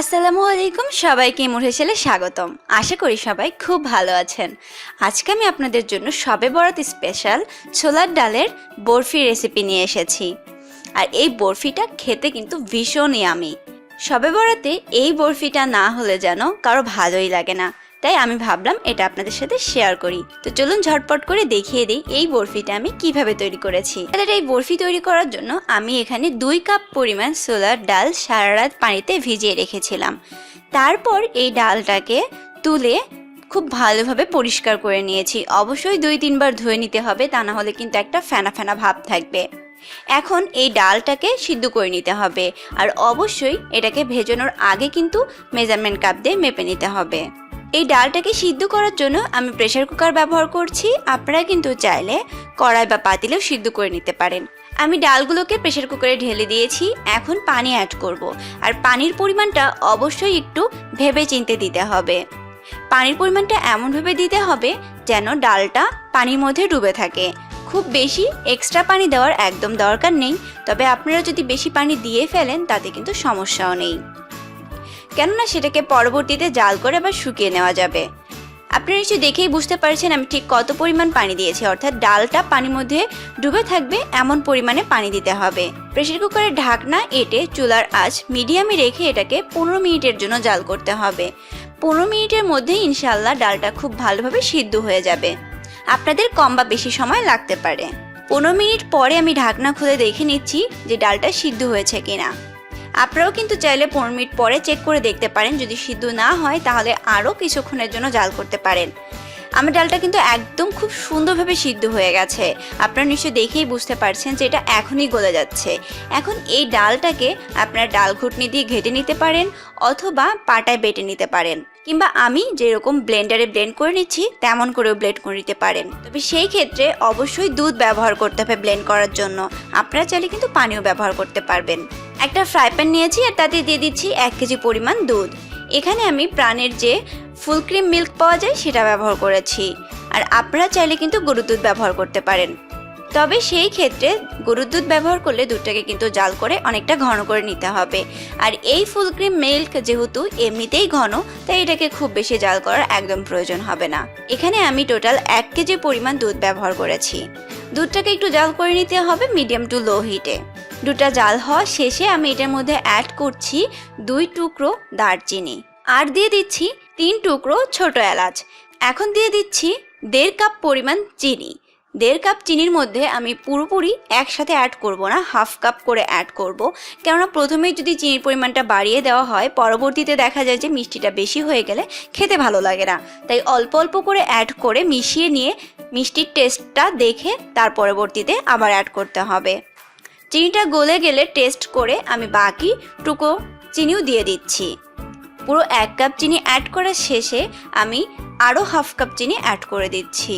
আসসালামু আলাইকুম, সবাইকে মুরহেসেলে স্বাগতম। আশা করি সবাই খুব ভালো আছেন। আজকে আমি আপনাদের জন্য সবে বরাত স্পেশাল ছোলার ডালের বরফি রেসিপি নিয়ে এসেছি। আর এই বরফিটা খেতে কিন্তু ভীষণই আমি। সবে বরাতে এই বরফিটা না হলে যেন কারও ভালোই লাগে না। তাই আমি ভাবলাম এটা আপনাদের সাথে শেয়ার করি। তো চলুন ঝটপট করে দেখিয়ে দিই এই বরফিটা আমি কীভাবে তৈরি করেছি। তাহলে এই বরফি তৈরি করার জন্য আমি এখানে দুই কাপ পরিমাণ সোলার ডাল সারা রাত পানিতে ভিজিয়ে রেখেছিলাম। তারপর এই ডালটাকে তুলে খুব ভালোভাবে পরিষ্কার করে নিয়েছি। অবশ্যই দুই তিনবার ধুয়ে নিতে হবে, তা না হলে কিন্তু একটা ফেনা ফেনা ভাব থাকবে। এখন এই ডালটাকে সিদ্ধ করে নিতে হবে। আর অবশ্যই এটাকে ভেজানোর আগে কিন্তু মেজারমেন্ট কাপ দিয়ে মেপে নিতে হবে। এই ডালটাকে সিদ্ধ করার জন্য আমি প্রেশার কুকার ব্যবহার করছি। আপনারা কিন্তু চাইলে কড়াই বা পাতিলেও সিদ্ধ করে নিতে পারেন। আমি ডালগুলোকে প্রেশার কুকারে ঢেলে দিয়েছি। এখন পানি অ্যাড করব। আর পানির পরিমাণটা অবশ্যই একটু ভেবে চিনতে দিতে হবে। পানির পরিমাণটা এমনভাবে দিতে হবে যেন ডালটা পানির মধ্যে ডুবে থাকে। খুব বেশি এক্সট্রা পানি দেওয়ার একদম দরকার নেই। তবে আপনারা যদি বেশি পানি দিয়ে ফেলেন তাতে কিন্তু সমস্যাও নেই। কেননা সেটাকে পরবর্তীতে জাল করে আবার শুকিয়ে নেওয়া যাবে। আপনারা নিশ্চয়ই দেখেই বুঝতে পারছেন আমি ঠিক কত পরিমাণ পানি দিয়েছি। অর্থাৎ ডালটা পানির মধ্যে ডুবে থাকবে, এমন পরিমাণে পানি দিতে হবে। প্রেসার কুকারের ঢাকনা এটে চুলার আঁচ মিডিয়ামে রেখে এটাকে পনেরো মিনিটের জন্য জাল করতে হবে। পনেরো মিনিটের মধ্যেই ইনশাল্লাহ ডালটা খুব ভালোভাবে সিদ্ধ হয়ে যাবে। আপনাদের কম বা বেশি সময় লাগতে পারে। পনেরো মিনিট পরে আমি ঢাকনা খুলে দেখে নিচ্ছি যে ডালটা সিদ্ধ হয়েছে কিনা। আপনারাও কিন্তু চাইলে পনেরো মিনিট পরে চেক করে দেখতে পারেন। যদি সিদ্ধ না হয়, তাহলে আরও কিছুক্ষণের জন্য জাল করতে পারেন। আমার ডালটা কিন্তু একদম খুব সুন্দরভাবে সিদ্ধ হয়ে গেছে। আপনারা নিশ্চয়ই দেখেই বুঝতে পারছেন যে এটা এখনই গলে যাচ্ছে। এখন এই ডালটাকে আপনার ডাল ঘুটনি দিয়ে ঘেটে নিতে পারেন অথবা পাটায় বেটে নিতে পারেন। কিংবা আমি যেরকম ব্লেন্ডারে ব্লেন্ড করে নিচ্ছি, তেমন করেও ব্লেন্ড করে নিতে পারেন। তবে সেই ক্ষেত্রে অবশ্যই দুধ ব্যবহার করতে হবে ব্লেন্ড করার জন্য। আপনারা চাইলে কিন্তু পানিও ব্যবহার করতে পারবেন। একটা ফ্রাই প্যান নিয়েছি আর তাতে দিয়ে দিচ্ছি এক কেজি পরিমাণ দুধ। এখানে আমি প্রাণের যে ফুল ক্রিম মিল্ক পাওয়া যায় সেটা ব্যবহার করেছি। আর আপনারা চাইলে কিন্তু গরুর দুধ ব্যবহার করতে পারেন। তবে সেই ক্ষেত্রে গরুর দুধ ব্যবহার করলে দুধটাকে কিন্তু জাল করে অনেকটা ঘন করে নিতে হবে। আর এই ফুল ক্রিম মিল্ক যেহেতু এমনিতেই ঘন, তাই এটাকে খুব বেশি জাল করার একদম প্রয়োজন হবে না। এখানে আমি টোটাল এক কেজি পরিমাণ দুধ ব্যবহার করেছি। দুধটাকে একটু জাল করে নিতে হবে মিডিয়াম টু লো হিটে দুটা জাল হওয়া শেষে আমি এটার মধ্যে অ্যাড করছি দুই টুকরো দারচিনি। আর দিয়ে দিচ্ছি তিন টুকরো ছোট এলাচ। এখন দিয়ে দিচ্ছি দেড় কাপ পরিমাণ চিনি। দেড় কাপ চিনির মধ্যে আমি পুরোপুরি একসাথে অ্যাড করব না হাফ কাপ করে অ্যাড করব। কেননা প্রথমেই যদি চিনির পরিমাণটা বাড়িয়ে দেওয়া হয়, পরবর্তীতে দেখা যায় যে মিষ্টিটা বেশি হয়ে গেলে খেতে ভালো লাগে না। তাই অল্প অল্প করে অ্যাড করে মিশিয়ে নিয়ে মিষ্টির টেস্টটা দেখে তার পরবর্তীতে আবার অ্যাড করতে হবে। চিনিটা গলে গেলে টেস্ট করে আমি বাকি টুকো চিনিও দিয়ে দিচ্ছি। পুরো এক কাপ চিনি অ্যাড করার শেষে আমি আরও হাফ কাপ চিনি অ্যাড করে দিচ্ছি।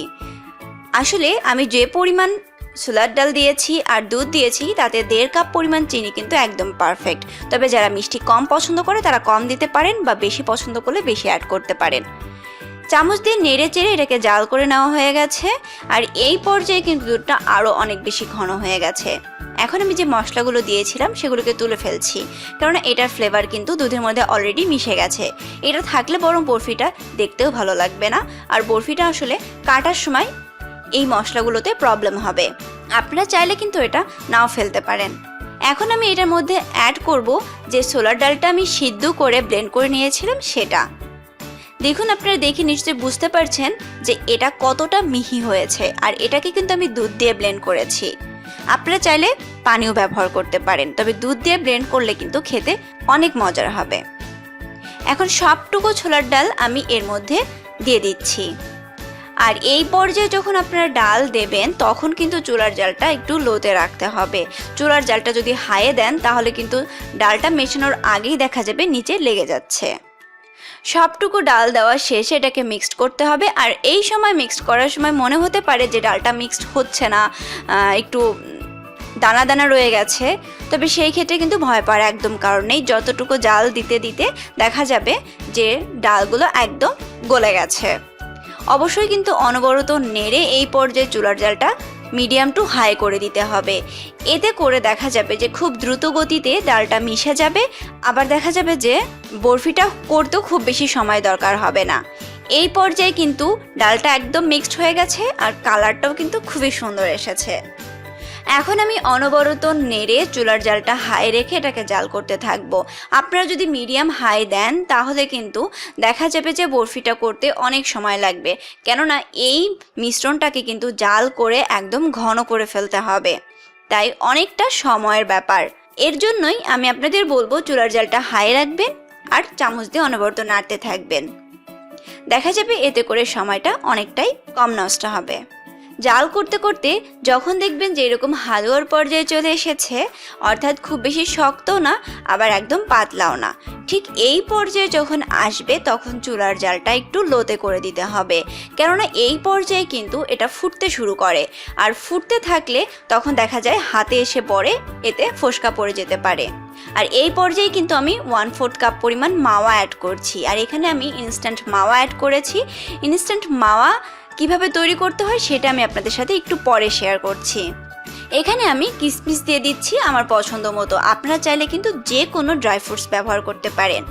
আসলে আমি যে পরিমাণ ছোলার ডাল দিয়েছি আর দুধ দিয়েছি, তাতে দেড় কাপ পরিমাণ চিনি কিন্তু একদম পারফেক্ট তবে যারা মিষ্টি কম পছন্দ করে, তারা কম দিতে পারেন বা বেশি পছন্দ করলে বেশি অ্যাড করতে পারেন। চামচ দিয়ে নেড়ে চেড়ে এটাকে জাল করে নেওয়া হয়ে গেছে, আর এই পর্যায়ে কিন্তু দুধটা আরও অনেক বেশি ঘন হয়ে গেছে। এখন আমি যে মশলাগুলো দিয়েছিলাম সেগুলোকে তুলে ফেলছি। কারণ এটার ফ্লেভার কিন্তু দুধের মধ্যে অলরেডি মিশে গেছে। এটা থাকলে বরং বরফিটা দেখতেও ভালো লাগবে না। আর বরফিটা আসলে কাটার সময় এই মশলাগুলোতে প্রবলেম হবে। আপনারা চাইলে কিন্তু এটা নাও ফেলতে পারেন। এখন আমি এটার মধ্যে অ্যাড করব যে সোলার ডালটা আমি সিদ্ধ করে ব্লেন্ড করে নিয়েছিলাম সেটা। দেখুন, আপনারা দেখে নিশ্চয়ই বুঝতে পারছেন যে এটা কতটা মিহি হয়েছে। আর এটাকে কিন্তু আমি দুধ দিয়ে ব্লেন্ড করেছি। আপনারা চাইলে পানিও ব্যবহার করতে পারেন, তবে দুধ দিয়ে ব্লেন্ড করলে কিন্তু খেতে অনেক মজার হবে। এখন সবটুকু ছোলার ডাল আমি এর মধ্যে দিয়ে দিচ্ছি। আর এই পর্যায়ে যখন আপনারা ডাল দেবেন, তখন কিন্তু চুলার জালটা একটু লোতে রাখতে হবে। চুলার জালটা যদি হাইয়ে দেন, তাহলে কিন্তু ডালটা মেশানোর আগেই দেখা যাবে নিচে লেগে যাচ্ছে। সবটুকু ডাল দেওয়া শেষে এটাকে মিক্সড করতে হবে। আর এই সময় মিক্সড করার সময় মনে হতে পারে যে ডালটা মিক্সড হচ্ছে না একটু দানা দানা রয়ে গেছে। তবে সেই ক্ষেত্রে কিন্তু ভয় পাওয়ার একদম কারণ নেই। যতটুকু জাল দিতে দিতে দেখা যাবে যে ডালগুলো একদম গলে গেছে। অবশ্যই কিন্তু অনবরত নেড়ে এই পর্যায়ে চুলার জালটা মিডিয়াম টু হাই করে দিতে হবে। এতে করে দেখা যাবে যে খুব দ্রুত গতিতে ডালটা মিশে যাবে। আবার দেখা যাবে যে বরফিটা করতেও খুব বেশি সময় দরকার হবে না। এই পর্যায়ে কিন্তু ডালটা একদম মিক্সড হয়ে গেছে আর কালারটাও কিন্তু খুবই সুন্দর এসেছে। এখন আমি অনবরত নেড়ে চুলার জালটা হাই রেখে এটাকে জাল করতে থাকব। আপনারা যদি মিডিয়াম হাই দেন, তাহলে কিন্তু দেখা যাবে যে বরফিটা করতে অনেক সময় লাগবে। কেননা এই মিশ্রণটাকে কিন্তু জাল করে একদম ঘন করে ফেলতে হবে। তাই অনেকটা সময়ের ব্যাপার। এর জন্যই আমি আপনাদের বলব, চুলার জালটা হাই রাখবেন আর চামচ দিয়ে অনবরত নাড়তে থাকবেন। দেখা যাবে এতে করে সময়টা অনেকটাই কম নষ্ট হবে। জাল করতে করতে যখন দেখবেন যে এরকম হালুয়ার পর্যায়ে চলে এসেছে, অর্থাৎ খুব বেশি শক্তও না, আবার একদম পাতলাও না। ঠিক এই পর্যায়ে যখন আসবে, তখন চুলার জালটা একটু লোতে করে দিতে হবে। কেননা এই পর্যায়ে কিন্তু এটা ফুটতে শুরু করে। আর ফুটতে থাকলে তখন দেখা যায় হাতে এসে পড়ে, এতে ফোসকা পড়ে যেতে পারে। আর এই পর্যায়ে কিন্তু আমি ওয়ান ফোর্থ কাপ পরিমাণ মাওয়া অ্যাড করছি। আর এখানে আমি ইনস্ট্যান্ট মাওয়া অ্যাড করেছি। ইনস্ট্যান্ট মাওয়া কীভাবে তৈরি করতে হয় সেটা আমি আপনাদের সাথে একটু পরে শেয়ার করছি। এখানে আমি কিসমিস দিয়ে দিচ্ছি আমার পছন্দ মতো। আপনারা চাইলে কিন্তু যে কোনো ড্রাই ফ্রুটস ব্যবহার করতে পারেন।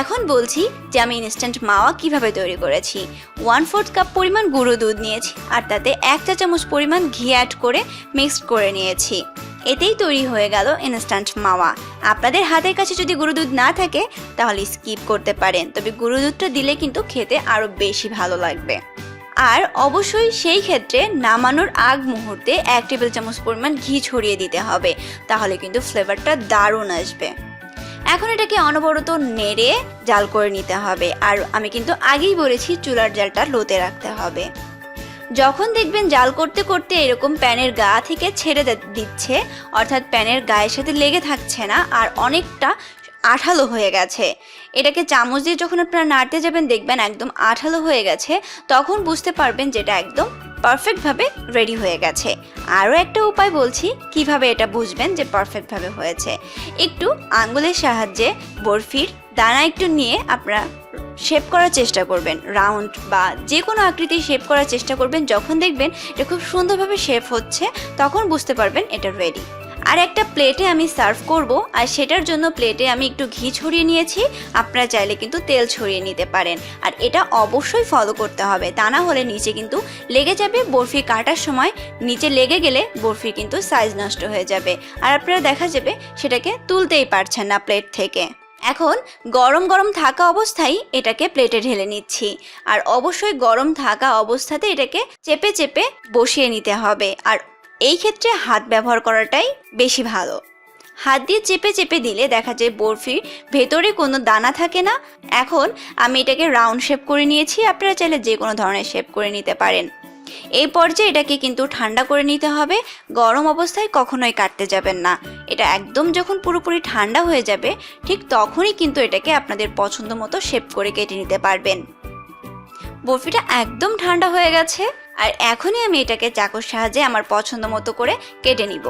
এখন বলছি যে আমি ইনস্ট্যান্ট মাওয়া কীভাবে তৈরি করেছি। ওয়ান ফোর্থ কাপ পরিমাণ গুঁড়ো দুধ নিয়েছি আর তাতে এক চা চামচ পরিমাণ ঘি অ্যাড করে মিক্সড করে নিয়েছি। এতেই তৈরি হয়ে গেল ইনস্ট্যান্ট মাওয়া। আপনাদের হাতের কাছে যদি গুঁড়ো দুধ না থাকে, তাহলে স্কিপ করতে পারেন। তবে গুঁড়ো দুধটা দিলে কিন্তু খেতে আরও বেশি ভালো লাগবে। আর অবশ্যই সেই ক্ষেত্রে নামানোর আগ মুহূর্তে এক টেবিল চামচ পরিমাণ ঘি ছড়িয়ে দিতে হবে, তাহলে কিন্তু ফ্লেভারটা দারুণ আসবে। এখন এটাকে অনবরত নেড়ে জাল করে নিতে হবে, আর আমি কিন্তু আগেই বলেছি চুলার জালটা লোতে রাখতে হবে। যখন দেখবেন জাল করতে করতে এরকম প্যানের গা থেকে ছেড়ে দিচ্ছে, অর্থাৎ প্যানের গায়ের সাথে লেগে থাকছে না, আর অনেকটা আঠালো হয়ে গেছে। এটাকে চামচ দিয়ে যখন আপনারা নাড়তে যাবেন, দেখবেন একদম আঠালো হয়ে গেছে। তখন বুঝতে পারবেন যেটা একদম পারফেক্টভাবে রেডি হয়ে গেছে। আরও একটা উপায় বলছি, কীভাবে এটা বুঝবেন যে পারফেক্টভাবে হয়েছে। একটু আঙ্গুলের সাহায্যে বরফির দানা একটু নিয়ে আপনারা শেপ করার চেষ্টা করবেন। রাউন্ড বা যে কোনো আকৃতি শেপ করার চেষ্টা করবেন। যখন দেখবেন এটা খুব সুন্দরভাবে শেপ হচ্ছে, তখন বুঝতে পারবেন এটা রেডি আর একটা প্লেটে আমি সার্ভ করব, আর সেটার জন্য প্লেটে আমি একটু ঘি ছড়িয়ে নিয়েছি। আপনারা চাইলে কিন্তু তেল ছড়িয়ে নিতে পারেন। আর এটা অবশ্যই ফলো করতে হবে, তা না হলে নিচে কিন্তু লেগে যাবে বরফি কাটার সময়। নিচে লেগে গেলে বরফি কিন্তু সাইজ নষ্ট হয়ে যাবে। আর আপনারা দেখা যাবে সেটাকে তুলতেই পারছেন না প্লেট থেকে। এখন গরম গরম থাকা অবস্থায় এটাকে প্লেটে ঢেলে নিচ্ছি। আর অবশ্যই গরম থাকা অবস্থাতে এটাকে চেপে চেপে বসিয়ে নিতে হবে। আর এই ক্ষেত্রে হাত ব্যবহার করাটাই বেশি ভালো। হাত দিয়ে চেপে চেপে দিলে দেখা যায় বরফির ভেতরে কোনো দানা থাকে না। এখন আমি এটাকে রাউন্ড শেপ করে নিয়েছি, আপনারা চাইলে যে কোনো ধরনের শেপ করে নিতে পারেন। এই পর্যায়ে এটাকে কিন্তু ঠান্ডা করে নিতে হবে। গরম অবস্থায় কখনোই কাটতে যাবেন না। এটা একদম যখন পুরোপুরি ঠান্ডা হয়ে যাবে, ঠিক তখনই কিন্তু এটাকে আপনাদের পছন্দ মতো শেপ করে কেটে নিতে পারবেন। বরফিটা একদম ঠান্ডা হয়ে গেছে। আর এখনই আমি এটাকে চাকুর সাহায্যে আমার পছন্দ মতো করে কেটে নিব।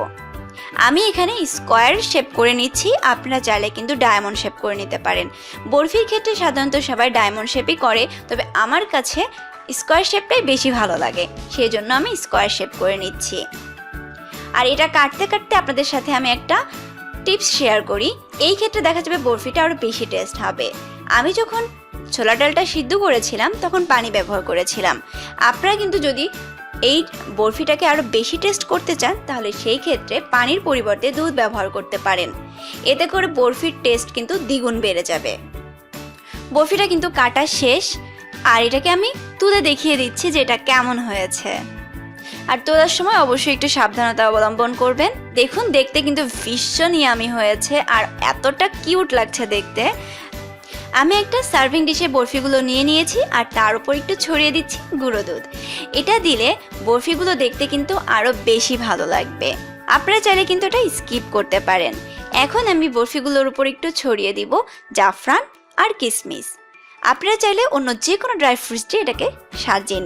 আমি এখানে স্কোয়ার শেপ করে নিচ্ছি, আপনারা চাইলে কিন্তু ডায়মন্ড শেপ করে নিতে পারেন। বরফির ক্ষেত্রে সাধারণত সবাই ডায়মন্ড শেপই করে, তবে আমার কাছে স্কোয়ার শেপটাই বেশি ভালো লাগে সেই জন্য আমি স্কোয়ার শেপ করে নিচ্ছি। আর এটা কাটতে কাটতে আপনাদের সাথে আমি একটা টিপস শেয়ার করি, এই ক্ষেত্রে দেখা যাবে বরফিটা আরও বেশি টেস্ট হবে। আমি যখন ছোলা ডালটা সিদ্ধ করেছিলাম, তখন পানি ব্যবহার করেছিলাম। আপনারা কিন্তু যদি এই বরফিটাকে আরও বেশি টেস্ট করতে চান, তাহলে সেই ক্ষেত্রে পানির পরিবর্তে দুধ ব্যবহার করতে পারেন। এতে করে বরফির টেস্ট কিন্তু দ্বিগুণ বেড়ে যাবে। বরফিটা কিন্তু কাটা শেষ, আর এটাকে আমি তুলে দেখিয়ে দিচ্ছি যে এটা কেমন হয়েছে। আর তোলার সময় অবশ্যই একটু সাবধানতা অবলম্বন করবেন। দেখুন, দেখতে কিন্তু ভীষণ ইয়ামি হয়েছে, আর এতটা কিউট লাগছে দেখতে। আমি একটা সার্ভিং ডিশে বরফিগুলো নিয়ে নিয়েছি আর তার উপর একটু ছড়িয়ে দিচ্ছি গুঁড়ো দুধ। এটা দিলে বরফিগুলো দেখতে কিন্তু আরও বেশি ভালো লাগবে। আপনারা চাইলে কিন্তু এটা স্কিপ করতে পারেন। এখন আমি বরফিগুলোর উপর একটু ছড়িয়ে দিব জাফরান আর কিসমিস। আপনারা চাইলে অন্য যে কোনো ড্রাই ফ্রুটস দিয়ে এটাকে সাজিয়ে নিতে